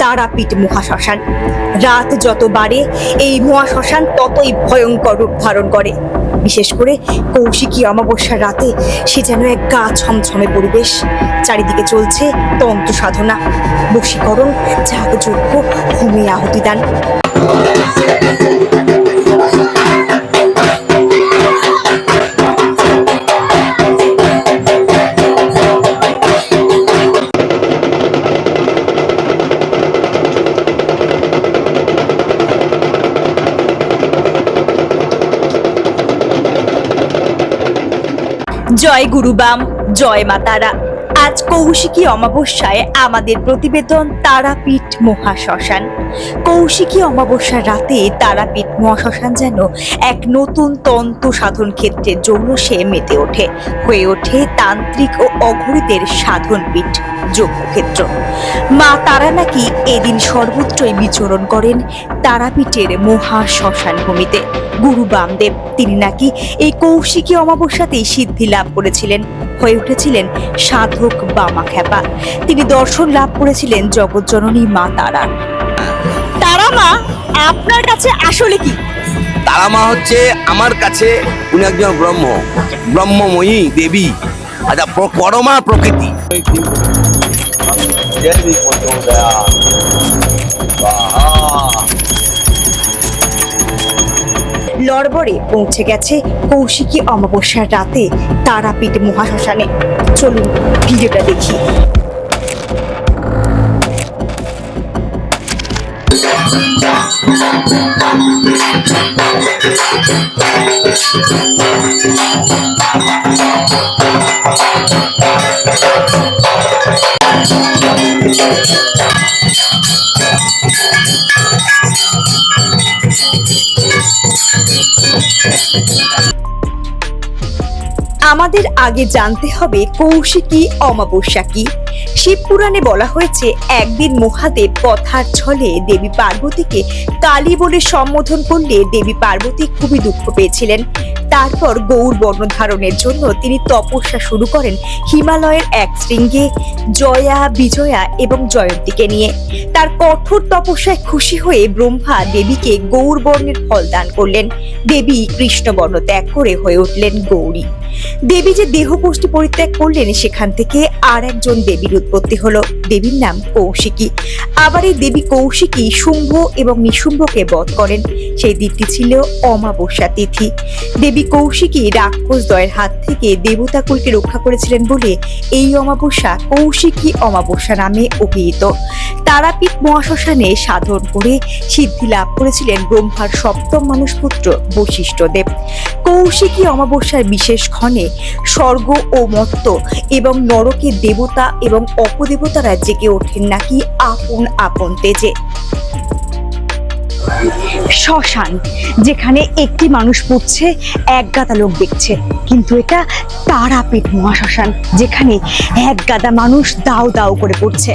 তারাপীঠ মহাশ্মশান। রাত যত বাড়ে, এই মহাশ্মশান ততই ভয়ঙ্কর রূপ ধারণ করে। বিশেষ করে কৌশিকী অমাবস্যার রাতে সে যেন এক গা ছমছমে পরিবেশ। চারিদিকে চলছে তন্ত্র সাধনা। বশীকরণ, যাগযজ্ঞ হোমে আহুতি দান। জয় গুরুবাম জয় মা তারা। আজ কৌশিকী অমাবস্যায় আমাদের প্রতিবেদন তারাপীঠ মহাশ্মশান। কৌশিকী অমাবস্যার রাতে তারাপীঠ মহাশ্মশান যেন এক নতুন তন্ত্র সাধন ক্ষেত্রে জৌলসে মেতে ওঠে। হয়ে ওঠে তান্ত্রিক ও অঘরিতের সাধন পীঠ যজ্ঞক্ষেত্র। মা তারা নাকি এদিন সর্বত্রই বিচরণ করেন তারাপীঠের মহা শ্মশান ভূমিতে। গুরু বামদেব, তিনি নাকি এই কৌশিকী অমাবস্যাতেই সিদ্ধি লাভ করেছিলেন। হয়ে উঠেছিলেন সাধক বামা খ্যাপা তিনি দর্শন লাভ করেছিলেন জগৎজননী মা তারা। তারা মা আপনার কাছে আসলে কি? তারা মা হচ্ছে আমার কাছে উনি একজন ব্রহ্ম ব্রহ্মময়ী দেবী আচ্ছা প্র- পরমা প্রকৃতি। লড়বড়ে পৌঁছে গেছে কৌশিকী অমাবস্যার রাতে তারাপীঠ মহাশ্মশানে। চলুন ভিডিওটা দেখি। আমাদের আগে জানতে হবে কৌশিকী অমাবস্যা কি? শিবপুরাণে বলা হয়েছে, একদিন মহাদেব কথার ছলে দেবী পার্বতীকে কালী বলে সম্বোধন করলে দেবী পার্বতী খুবই দুঃখ পেয়েছিলেন। তারপর গৌর বর্ণ ধারণের জন্য তিনি তপস্যা শুরু করেন হিমালয়ের এক শৃঙ্গে জয়া, বিজয়া এবং জয়ন্তীকে নিয়ে। তার কঠোর তপস্যায় খুশি হয়ে ব্রহ্মা দেবীকে গৌর বর্ণের ফল দান করলেন। দেবী কৃষ্ণবর্ণ ত্যাগ করে হয়ে উঠলেন গৌরী। দেবী যে দেহপুষ্টি পরিত্যাগ করলেন, সেখান থেকে আর একজন দেবীর উৎপত্তি হলো। দেবীর নাম কৌশিকী। আবার এই দেবী কৌশিকী শুম্ভ এবং নিশুম্ভকে বধ করেন। সেই দিনটি ছিল অমাবস্যা তিথি। দেবী কৌশিকী রাক্ষস দয়ের হাত থেকে দেবতাকুলকে রক্ষা করেছিলেন বলে এই অমাবস্যা কৌশিকী অমাবস্যা নামে অভিহিত। তারাপীঠ মহাশ্মশানে সাধন করে সিদ্ধি লাভ করেছিলেন ব্রহ্মার সপ্তম মানুষ পুত্র বশিষ্ঠদেব। কৌশিকী অমাবস্যার বিশেষ ক্ষণে স্বর্গ ও মত্ত এবং নরকের দেবতা এবং অপদেবতারা জেগে ওঠেন নাকি আপন আপন তেজে। শ্মশান, যেখানে একটি মানুষ পড়ছে, এক গাদা লোক দেখছে। কিন্তু এটা তারাপীঠ মহাশ্মশান, যেখানে এক গাদা মানুষ দাও দাও করে পড়ছে।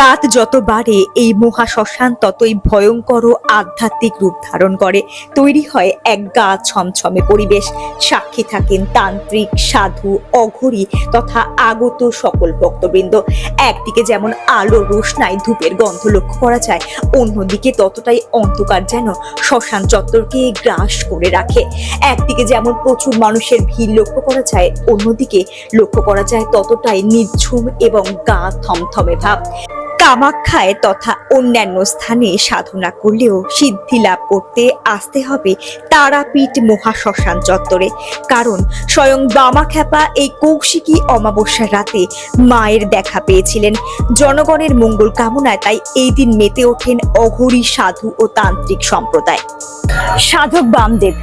রাত যত বাড়ে, এই মহা শ্মশান ততই ভয়ঙ্কর ও আধ্যাত্মিক রূপ ধারণ করে। তৈরি হয় এক গা ছমছমে পরিবেশ। সাক্ষী থাকেন তান্ত্রিক, সাধু, অঘরী তথা আগত সকল ভক্তবৃন্দ। একদিকে যেমন আলো রোশনায় ধূপের গন্ধ লক্ষ্য করা যায়, অন্যদিকে ততটাই অন্ধকার যেন শ্মশান চত্বরকে গ্রাস করে রাখে। একদিকে যেমন প্রচুর মানুষের ভিড় লক্ষ্য করা যায়, অন্যদিকে লক্ষ্য করা যায় ততটাই নিঝুম এবং গা থমথমে ভাব। কামাখ্যায় তথা অন্যান্য স্থানে সাধনা করলেও সিদ্ধি লাভ করতে আসতে হবে তারাপীঠ মহাশ্মশান চত্বরে। কারণ স্বয়ং বামাখ্যাপা এই কৌশিকী অমাবস্যার রাতে মায়ের দেখা পেয়েছিলেন। জনগণের মঙ্গল কামনায় তাই এই দিন মেতে ওঠেন অঘরী সাধু ও তান্ত্রিক সম্প্রদায়। সাধক বামদেব,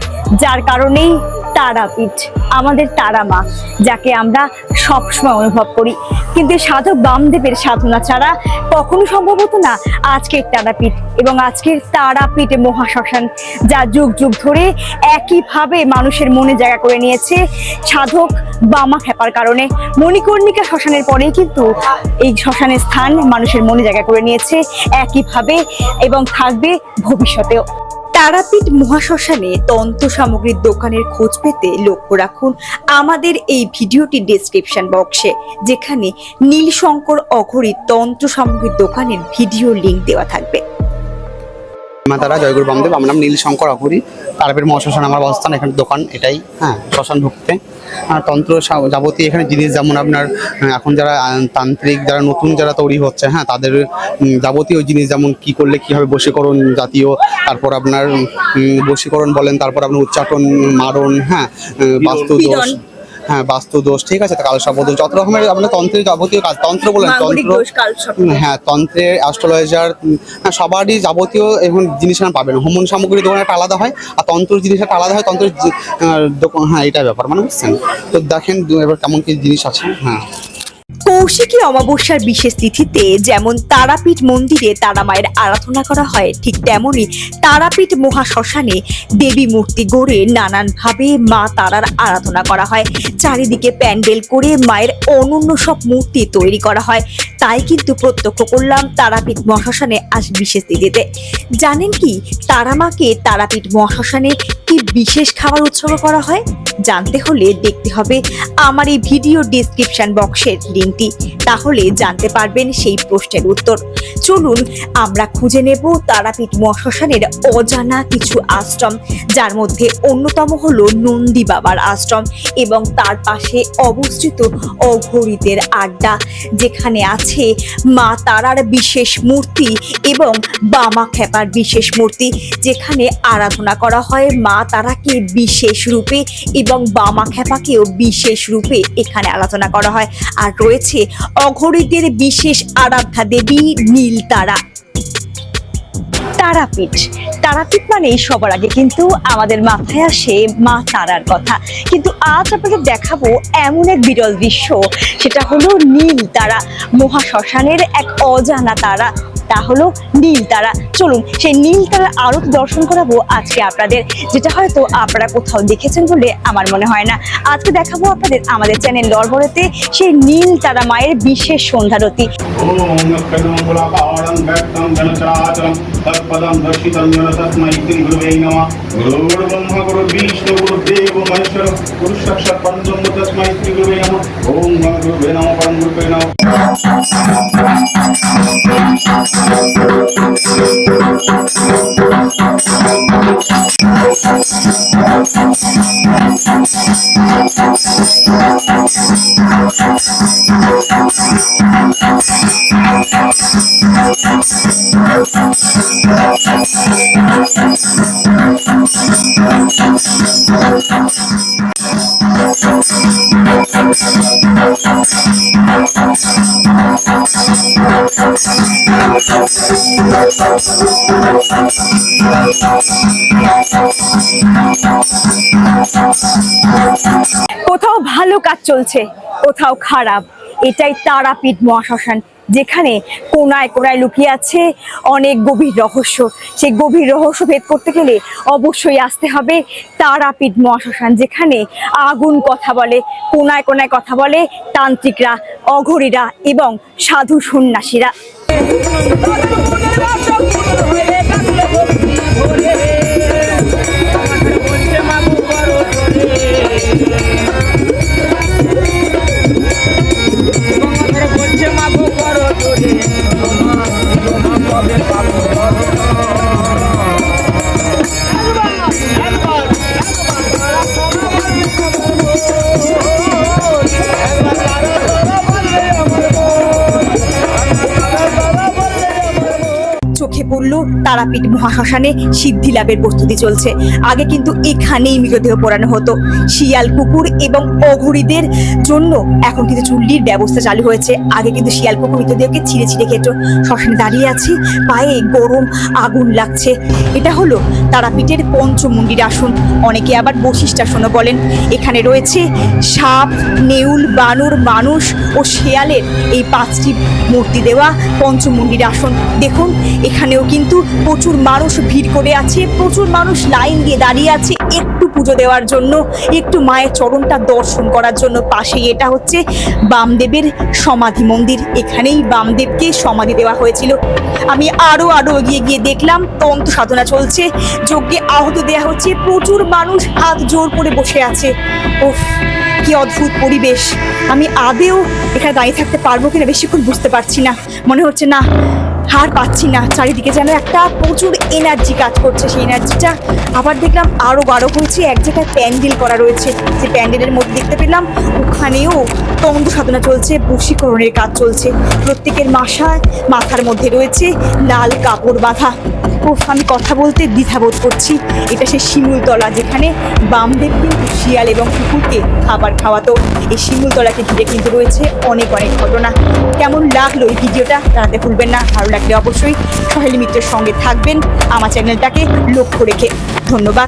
যার কারণেই তারাপীঠ, আমাদের তারা মা, যাকে আমরা সবসময় অনুভব করি। কিন্তু সাধক বামদেবের সাধনা ছাড়া কখনো সম্ভব হতো না আজকের তারাপীঠ এবং আজকের তারাপীঠ মহাশ্মশান, যা যুগ যুগ ধরে একইভাবে মানুষের মনে জায়গা করে নিয়েছে সাধক বামা খেপার কারণে। মণিকর্ণিকা শ্মশানের পরেই কিন্তু এই শ্মশানের স্থান মানুষের মনে জায়গা করে নিয়েছে একইভাবে এবং থাকবে ভবিষ্যতেও। তারাপীঠ মহাশ্মশানে তন্ত্র সামগ্রীর দোকানের খোঁজ পেতে লক্ষ্য রাখুন আমাদের এই ভিডিওটি ডিসক্রিপশন বক্সে যেখানে নীলশঙ্কর অঘরী তন্ত্র সামগ্রীর দোকানের ভিডিও লিংক দেওয়া থাকবে। মাতারা, জয়গুরু বামদেব, আমার নাম নীল শঙ্কর অপুরি তারপরে মহাশ্মশান আমার অবস্থান এখানে দোকান এটাই হ্যাঁ শ্মশান ঢুকতে আর তন্ত্র যাবতীয় এখানে জিনিস, যেমন আপনার এখন যারা তান্ত্রিক, যারা নতুন যারা তৈরি হচ্ছে হ্যাঁ তাদের যাবতীয় জিনিস যেমন কি করলে কীভাবে বশীকরণ জাতীয়, তারপর আপনার বশীকরণ বলেন, তারপর আপনার উচ্চাটন, মারণ হ্যাঁ বাস্তু দোষ। হ্যাঁ বাস্তু দোষ ঠিক আছে? কাল দোষ যত রকমের আপনার তন্ত্রের যাবতীয় কাজ তন্ত্র বলেন তন্ত্র হ্যাঁ তন্ত্রের অ্যাস্ট্রোলজার হ্যাঁ সবারই যাবতীয় এখন জিনিস আর পাবেন। হোমন সামগ্রী দোকান একটা আলাদা হয় আর তন্ত্র জিনিস একটা আলাদা হয় তন্ত্রের দোকান হ্যাঁ এটা ব্যাপার মানে বুঝছেন? তো দেখেন এবার কেমন কি জিনিস আছে হ্যাঁ। কৌশিকী অমাবস্যার বিশেষ তিথিতে যেমন তারাপীঠ মন্দিরে তারা মায়ের আরাধনা করা হয়, ঠিক তেমনি তারাপীঠ মহাশ্মশানে দেবী মূর্তি গড়ে নানানভাবে মা তারার আরাধনা করা হয়। চারিদিকে প্যান্ডেল করে মায়ের অনন্য সব মূর্তি তৈরি করা হয়। তাই কিন্তু প্রত্যক্ষ করলাম তারাপীঠ মহাশ্মশানে আজ বিশেষ তিথিতে। জানেন কি, তারা মাকে তারাপীঠ মহাশ্মশানে বিশেষ খাবার উৎসর্গ করা হয়? জানতে হলে দেখতে হবে আমার এই ভিডিও ডিসক্রিপশন বক্সের লিঙ্কটি তাহলে জানতে পারবেন সেই প্রশ্নের উত্তর। চলুন, আমরা খুঁজে নেব তারাপীঠ মহাশ্মশানের অজানা কিছু আশ্রম, যার মধ্যে অন্যতম হলো নন্দী বাবার আশ্রম এবং তার পাশে অবস্থিত অঘরিতের আড্ডা, যেখানে আছে মা তারার বিশেষ মূর্তি এবং বামা খেপার বিশেষ মূর্তি, যেখানে আরাধনা করা হয় মা তারাকে বিশেষ রূপে এবং বামা খেপাকেও বিশেষ রূপে এখানে আরাধনা করা হয়। আর রয়েছে অঘরীদের বিশেষ আরাধ্যা দেবী নীল তারা তারাপীঠ। তারাপীঠ মানে সবার আগে কিন্তু আমাদের মাথায় আসে মা তারার কথা। কিন্তু আজ আপনাদের দেখাবো এমন এক বিরল দৃশ্য, সেটা হলো নীল তারা মহাশ্মশানের এক অজানা তারা তা হলো নীল তারা। চলুন, সেই নীল তারার আরও দর্শন করাবো আজকে আপনাদের। যেটা হয়তো আপনারা কোথাও দেখেছেন বলে আমার মনে হয় না। আজকে দেখাবো আপনাদের আমাদের চ্যানেল লড়বড়েতে সেই নীল তারা মায়ের বিশেষ সন্ধ্যারতি। ॐ কোথাও ভালো কাজ চলছে কোথাও খারাপ। এটাই তারাপীঠ মহাশ্মশান। যেখানে কোনায় কোনায় লুকিয়ে আছে অনেক গভীর রহস্য। সেই গভীর রহস্য ভেদ করতে গেলে অবশ্যই আসতে হবে তারাপীঠ মহাশ্মশান, যেখানে আগুন কথা বলে, কোনায় কোনায় কথা বলে তান্ত্রিকরা, অঘরীরা এবং সাধু সন্ন্যাসীরা। তারাপীঠ মহাশ্মশানে সিদ্ধি লাভের প্রস্তুতি চলছে। আগে কিন্তু এখানেই মৃতদেহ পোড়ানো হতো। শিয়াল কুকুর এবং অঘরীদের জন্য এখন কিন্তু চুল্লির ব্যবস্থা চালু হয়েছে। আগে কিন্তু শিয়াল কুকুর মৃতদেহকে ছিঁড়ে ছিঁড়ে খেত শ্মশানে দাঁড়িয়ে আছি। পায়ে গরম আগুন লাগছে। এটা হলো তারাপীঠের পঞ্চমুণ্ডির আসন। অনেকে আবার বশিষ্ঠ আসনও বলেন। এখানে রয়েছে সাপ, নেউল, বানর, মানুষ ও শেয়ালের এই পাঁচটি মূর্তি দেওয়া পঞ্চমুণ্ডির আসন। দেখুন, এখানেও কিন্তু প্রচুর মানুষ ভিড় করে আছে, প্রচুর মানুষ লাইন দিয়ে দাঁড়িয়ে আছে একটু পুজো দেওয়ার জন্য, একটু মায়ের চরণটা দর্শন করার জন্য পাশেই। এটা হচ্ছে বামদেবের সমাধি মন্দির। এখানেই বামদেবকে সমাধি দেওয়া হয়েছিল। আমি আরও আরও এগিয়ে গিয়ে দেখলাম, তন্ত্র সাধনা চলছে, যজ্ঞে আহত দেয়া হচ্ছে, প্রচুর মানুষ হাত জোর করে বসে আছে। ওফ কি অদ্ভুত পরিবেশ। আমি আদেও এখানে দাঁড়িয়ে থাকতে পারব কিনা বেশিক্ষণ বুঝতে পারছি না। মনে হচ্ছে না হার পাচ্ছি না। চারিদিকে যেন একটা প্রচুর এনার্জি কাজ করছে। সেই এনার্জিটা আবার দেখলাম আরও গাঢ় হয়েছে। এক জায়গায় প্যান্ডেল করা রয়েছে। যে প্যান্ডেলের মধ্যে দেখতে পেলাম ওখানেও তন্ত্র সাধনা চলছে, বশীকরণের কাজ চলছে। প্রত্যেকের মাসায় মাথার মধ্যে রয়েছে লাল কাপড় বাঁধা। উফ আমি কথা বলতে দ্বিধা বোধ করছি। এটা সে শিমুলতলা যেখানে বামদেব কিন্তু শিয়াল এবং কুকুরকে খাবার খাওয়াতো। এই শিমুলতলাকে ঘিরে কিন্তু রয়েছে অনেক অনেক ঘটনা। কেমন লাগল এই ভিডিওটা? জানাতে ভুলবেন না, ভালো লাগলে অবশ্যই সহেলি মিত্রের সঙ্গে থাকবেন। আমার চ্যানেলটাকে লক্ষ্য রেখে ধন্যবাদ।